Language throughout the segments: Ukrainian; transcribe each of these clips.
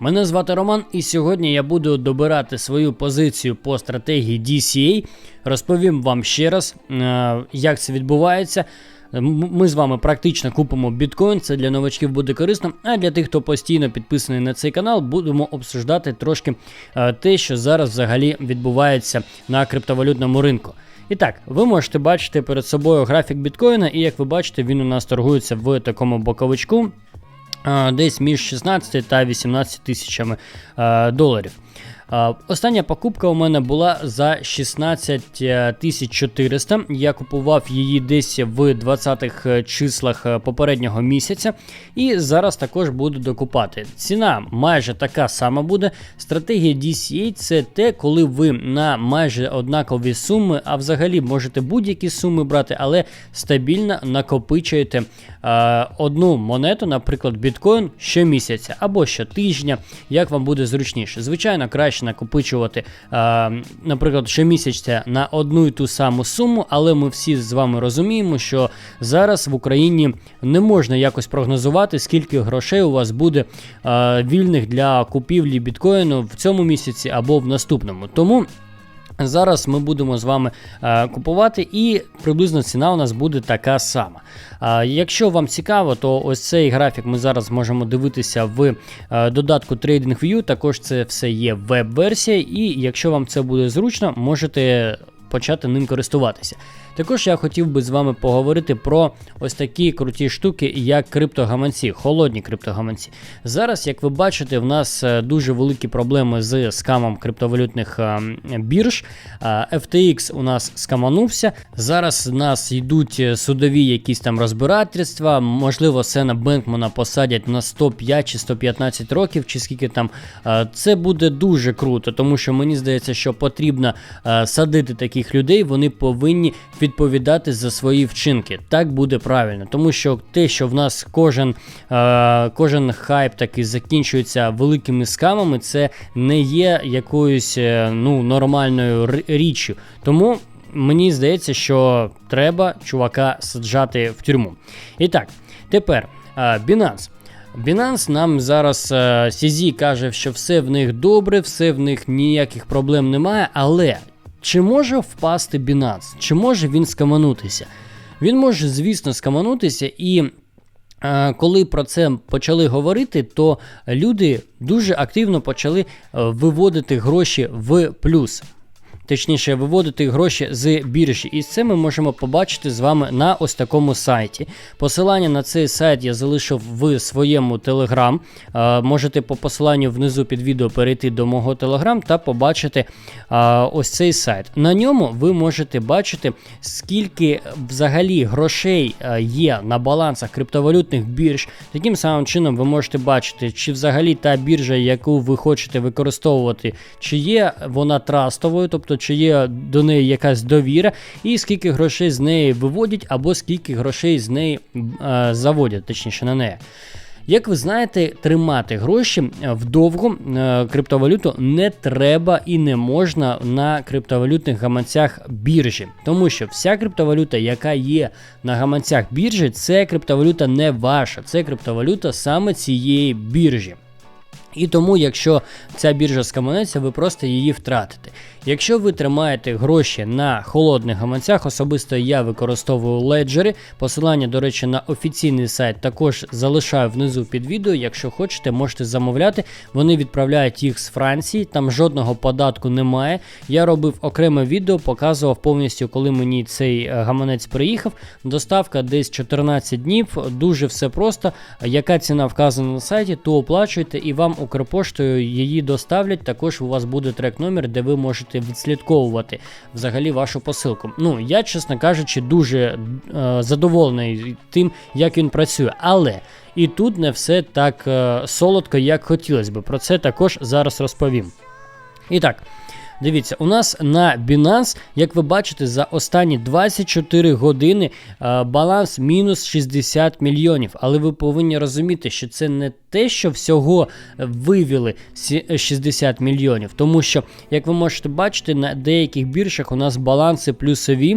Мене звати Роман, і сьогодні я буду добирати свою позицію по стратегії DCA. Розповім вам ще раз, е, як це відбувається. Ми з вами практично купимо біткоін, це для новачків буде корисно. А для тих, хто постійно підписаний на цей канал, будемо обсуждати трошки е, те, що зараз взагалі відбувається на криптовалютному ринку. І так, ви можете бачити перед собою графік біткоїна, і як ви бачите, він у нас торгується в такому боковичку десь між 16 та 18 тисячами доларів. Остання покупка у мене була за 16 тисяч 400. Я купував її десь в 20-х числах е, попереднього місяця. І зараз також буду докупати. Ціна майже така сама буде. Стратегія DCA це те, коли ви на майже однакові суми, а взагалі можете будь-які суми брати, але стабільно накопичуєте е, одну монету, наприклад, біткоін щомісяця або щотижня, як вам буде зручніше. Звичайно, краще накопичувати, е, наприклад, щомісяця на одну і ту саму суму, але ми всі з вами розуміємо, що зараз в Україні не можна якось прогнозувати, скільки грошей у вас буде е, вільних для купівлі біткоїну в цьому місяці або в наступному. Тому. Зараз ми будемо з вами е, купувати, і приблизно ціна у нас буде така сама. А якщо вам цікаво, то ось цей графік ми зараз можемо дивитися в е, додатку TradingView. Також це все є веб-версія, і якщо вам це буде зручно, можете почати ним користуватися. Також я хотів би з вами поговорити про ось такі круті штуки, як криптогаманці, холодні криптогаманці. Зараз, як ви бачите, в нас е, дуже великі проблеми з скамом криптовалютних е, бірж. Е, FTX у нас скаманувся. Зараз в нас йдуть судові якісь там розбирательства. Можливо, Сена Бенкмана посадять на 105 чи 115 років, чи скільки там. Це буде дуже круто, тому що мені здається, що потрібно садити таких людей. Вони повинні відповідати за свої вчинки. Так буде правильно, тому що те, що в нас кожен, е, кожен хайп такий закінчується великими скамами, це не є якоюсь е, ну, нормальною річчю. Тому мені здається, що треба чувака саджати в тюрму. І так, тепер е, Binance. Binance нам зараз е, CZ каже, що все в них добре, все в них ніяких проблем немає, але чи може впасти Binance? Чи може він скаманутися? Він може, звісно, скаманутися, і е, коли про це почали говорити, то люди дуже активно почали е, виводити гроші в плюс. Точніше, виводити гроші з біржі. І це ми можемо побачити з вами на ось такому сайті. Посилання на цей сайт я залишив в своєму телеграм. Можете по посиланню внизу під відео перейти до мого телеграм та побачити е, ось цей сайт. На ньому ви можете бачити, скільки взагалі грошей е, є на балансах криптовалютних бірж. Таким самим чином ви можете бачити, чи взагалі та біржа, яку ви хочете використовувати, чи є вона трастовою, тобто чи є до неї якась довіра, і скільки грошей з неї виводять, або скільки грошей з неї е, заводять, точніше на неї. Як ви знаєте, тримати гроші е, вдовго е, криптовалюту не треба і не можна на криптовалютних гаманцях біржі, тому що вся криптовалюта, яка є на гаманцях біржі, це криптовалюта не ваша, це криптовалюта саме цієї біржі. І тому, якщо ця біржа скаманеться, ви просто її втратите. Якщо ви тримаєте гроші на холодних гаманцях, особисто я використовую леджери. Посилання, до речі, на офіційний сайт також залишаю внизу під відео. Якщо хочете, можете замовляти. Вони відправляють їх з Франції, там жодного податку немає. Я робив окреме відео, показував повністю, коли мені цей е, гаманець приїхав. Доставка десь 14 днів, дуже все просто. Яка ціна вказана на сайті, то оплачуєте і вам Укрпоштою її доставлять. Також у вас буде трек-номер, де ви можете відслідковувати взагалі вашу посилку. Ну, я, чесно кажучи, дуже е, задоволений тим, як він працює. Але і тут не все так е, солодко, як хотілося б. Про це також зараз розповім. І так. Дивіться, у нас на Binance, як ви бачите, за останні 24 години е, баланс мінус 60 мільйонів. Але ви повинні розуміти, що це не те, що всього вивели сі- 60 мільйонів. Тому що, як ви можете бачити, на деяких біржах у нас баланси плюсові.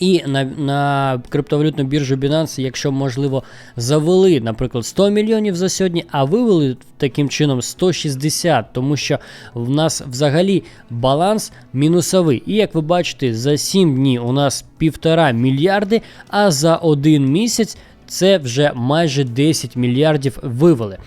І на на криптовалютну біржу Binance, якщо можливо, завели, наприклад, 100 мільйонів за сьогодні, а вивели таким чином 160, тому що в нас взагалі баланс мінусовий. І як ви бачите, за 7 днів у нас півтора мільярди, а за один місяць це вже майже 10 мільярдів вивели.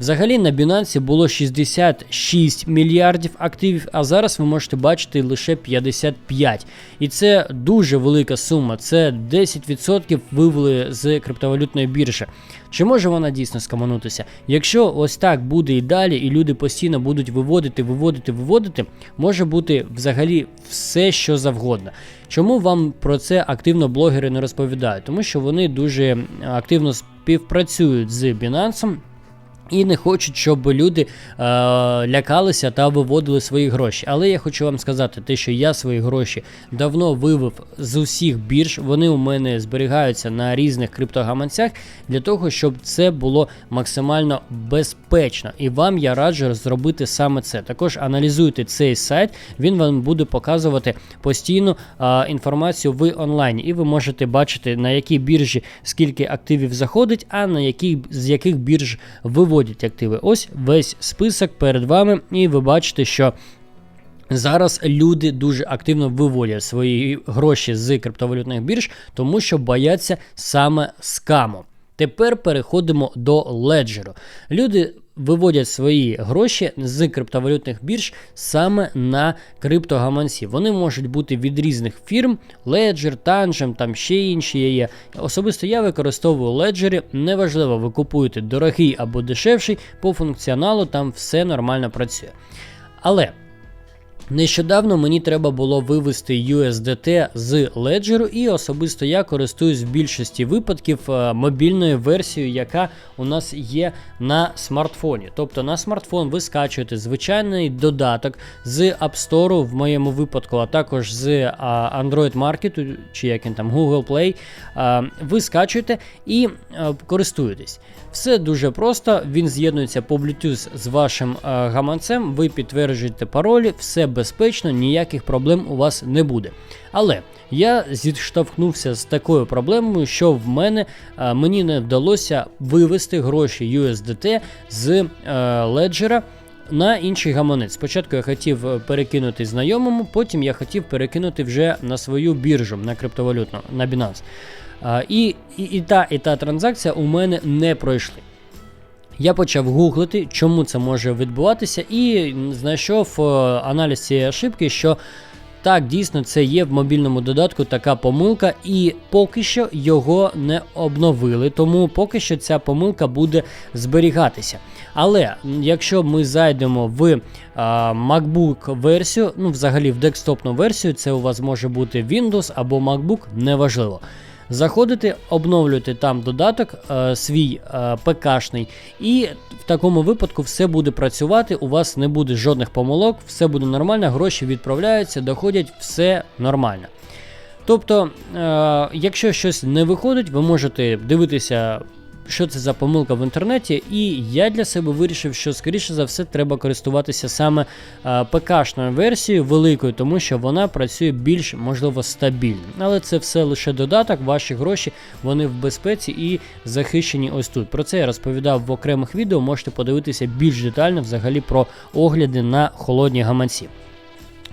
Взагалі на Binance було 66 мільярдів активів, а зараз ви можете бачити лише 55. І це дуже велика сума. Це 10% вивели з криптовалютної біржі. Чи може вона дійсно скаманутися? Якщо ось так буде і далі, і люди постійно будуть виводити, виводити, виводити, може бути взагалі все, що завгодно. Чому вам про це активно блогери не розповідають? Тому що вони дуже активно співпрацюють з Binance, і не хочуть, щоб люди е, лякалися та виводили свої гроші. Але я хочу вам сказати, те, що я свої гроші давно вивив з усіх бірж. Вони у мене зберігаються на різних криптогаманцях для того, щоб це було максимально безпечно. І вам я раджу зробити саме це. Також аналізуйте цей сайт, він вам буде показувати постійну е, інформацію в онлайні, і ви можете бачити на якій біржі скільки активів заходить, а на якій з яких бірж виводить виводять активи. Ось весь список перед вами, і ви бачите, що. Зараз люди дуже активно виводять свої гроші з криптовалютних бірж, тому що бояться саме скаму. Тепер переходимо до леджеру. Люди виводять свої гроші з криптовалютних бірж саме на криптогаманці. Вони можуть бути від різних фірм, Ledger, Tangem, там ще інші є. Особисто я використовую Ledger, неважливо, ви купуєте дорогий або дешевший, по функціоналу там все нормально працює. Але. Нещодавно мені треба було вивести USDT з Ledger, і особисто я користуюсь в більшості випадків е, мобільною версією, яка у нас є на смартфоні. Тобто на смартфон ви скачуєте звичайний додаток з App Store, в моєму випадку, а також з Android Market, чи як він там Google Play. Ви скачуєте і е, користуєтесь. Все дуже просто, він з'єднується по Bluetooth з вашим е, гаманцем, ви підтверджуєте паролі, все безпечно, ніяких проблем у вас не буде. Але я зіштовхнувся з такою проблемою, що в мене а, мені не вдалося вивести гроші USDT з е, леджера. На інший гаманець. Спочатку я хотів е, перекинути знайомому, потім я хотів перекинути вже на свою біржу на криптовалютну на Binance. І, і, і та і та транзакція у мене не пройшли. Я почав гуглити, чому це може відбуватися, і знайшов е, аналіз цієї ошибки, що так, дійсно, це є в мобільному додатку така помилка, і поки що його не обновили, тому поки що ця помилка буде зберігатися. Але якщо ми зайдемо в а, MacBook версію, ну взагалі в декстопну версію, це у вас може бути Windows або MacBook, неважливо. Заходите, обновлюєте там додаток е, свій е, ПКшний, і в такому випадку все буде працювати, у вас не буде жодних помилок, все буде нормально, гроші відправляються, доходять, все нормально. Тобто, е, якщо щось не виходить, ви можете дивитися що це за помилка в інтернеті, і я для себе вирішив, що скоріше за все треба користуватися саме ПК-шною версією великою, тому що вона працює більш можливо стабільно. Але це все лише додаток, ваші гроші вони в безпеці і захищені ось тут. Про це я розповідав в окремих відео. Можете подивитися більш детально взагалі про огляди на холодні гаманці.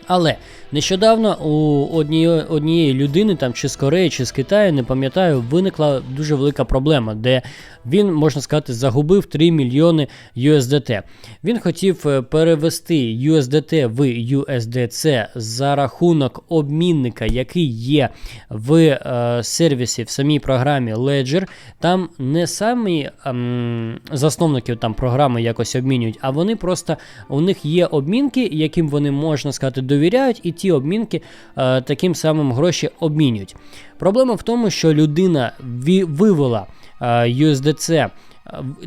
Але нещодавно у однієї однієї людини, там чи з Кореї, чи з Китаю, не пам'ятаю, виникла дуже велика проблема, де він, можна сказати, загубив 3 мільйони USDT. Він хотів е, перевести USDT в USDC за рахунок обмінника, який є в е, сервісі в самій програмі Ledger. Там не самі ем, засновники там програми якось обмінюють, а вони просто у них є обмінки, яким вони можна сказати довіряють, і ті обмінки е, таким самим гроші обмінюють. Проблема в тому, що людина вивела е, USDC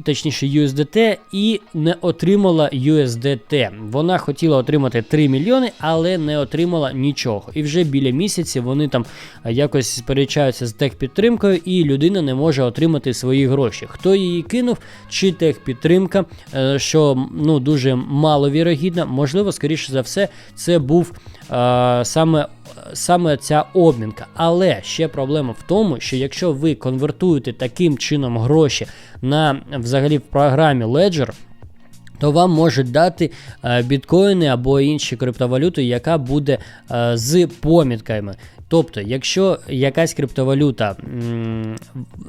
точніше USDT, і не отримала USDT. Вона хотіла отримати 3 мільйони, але не отримала нічого. І вже біля місяці вони там якось сперечаються з техпідтримкою, і людина не може отримати свої гроші. Хто її кинув, чи техпідтримка, е, що ну дуже маловірогідно, можливо, скоріше за все, це був а, саме саме ця обмінка. Але ще проблема в тому, що якщо ви конвертуєте таким чином гроші на взагалі в програмі Ledger, то вам можуть дати е, біткоїни або інші криптовалюти, яка буде е, з помітками. Тобто, якщо якась криптовалюта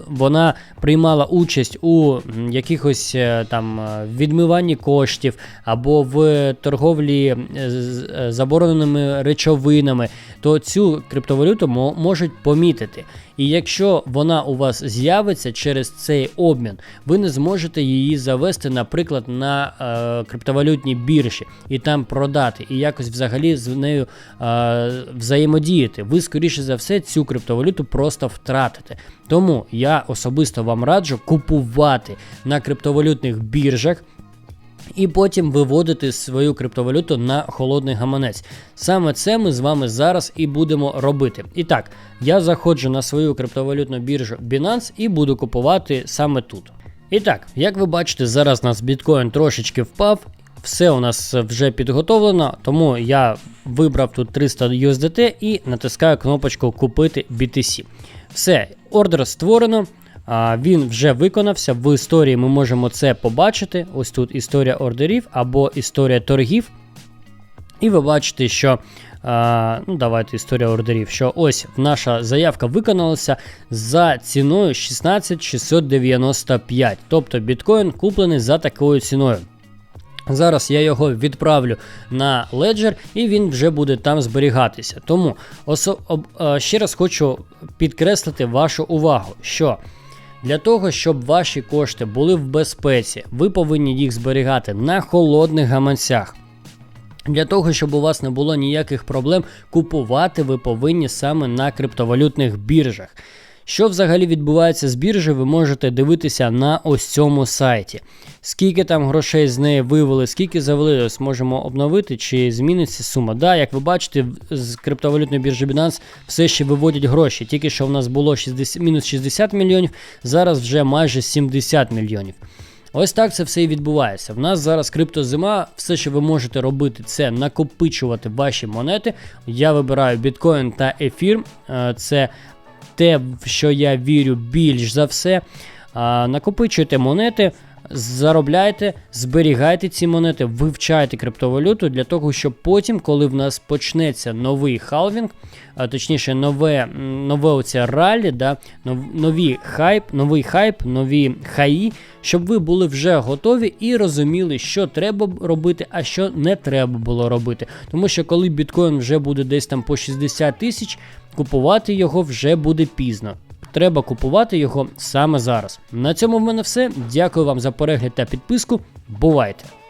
вона приймала участь у якихось е, там е, відмиванні коштів або в торговлі е, забороненими речовинами, то цю криптовалюту можуть помітити. І якщо вона у вас з'явиться через цей обмін, ви не зможете її завести, наприклад, на е, криптовалютній біржі і там продати, і якось взагалі з нею е, взаємодіяти. Ви, скоріше за все, цю криптовалюту просто втратите. Тому я особисто вам раджу купувати на криптовалютних біржах і потім виводити свою криптовалюту на холодний гаманець. Саме це ми з вами зараз і будемо робити. І так, я заходжу на свою криптовалютну біржу Binance і буду купувати саме тут. І так, як ви бачите, зараз нас біткоін трошечки впав. Все у нас вже підготовлено, тому я вибрав тут 300 USDT і натискаю кнопочку Купити BTC. Все, ордер створено. Він вже виконався. В історії ми можемо це побачити. Ось тут історія ордерів або історія торгів. І ви бачите, що ну давайте історія ордерів. Що ось наша заявка виконалася за ціною 16695. Тобто біткоін куплений за такою ціною. Зараз я його відправлю на Ledger і він вже буде там зберігатися. Тому об- е, ще раз хочу підкреслити вашу увагу, що для того, щоб ваші кошти були в безпеці, ви повинні їх зберігати на холодних гаманцях. Для того, щоб у вас не було ніяких проблем, купувати ви повинні саме на криптовалютних біржах. Що взагалі відбувається з біржі, ви можете дивитися на ось цьому сайті. Скільки там грошей з неї вивели, скільки завели, ось можемо обновити, чи зміниться сума. Да, як ви бачите, з криптовалютної біржі Binance все ще виводять гроші. Тільки що в нас було 60, мінус 60 мільйонів, зараз вже майже 70 мільйонів. Ось так це все і відбувається. В нас зараз криптозима. Все, що ви можете робити, це накопичувати ваші монети. Я вибираю біткоін та ефір. Е, Це те, в що я вірю більш за все. Накопичуйте монети, заробляйте, зберігайте ці монети, вивчайте криптовалюту для того, щоб потім, коли в нас почнеться новий халвінг, точніше, нове, нове оце ралі, да, нові хайп, новий хайп, нові хаї, щоб ви були вже готові і розуміли, що треба робити, а що не треба було робити. Тому що коли біткоін вже буде десь там по 60 тисяч, купувати його вже буде пізно. Треба купувати його саме зараз. На цьому в мене все. Дякую вам за перегляд та підписку. Бувайте!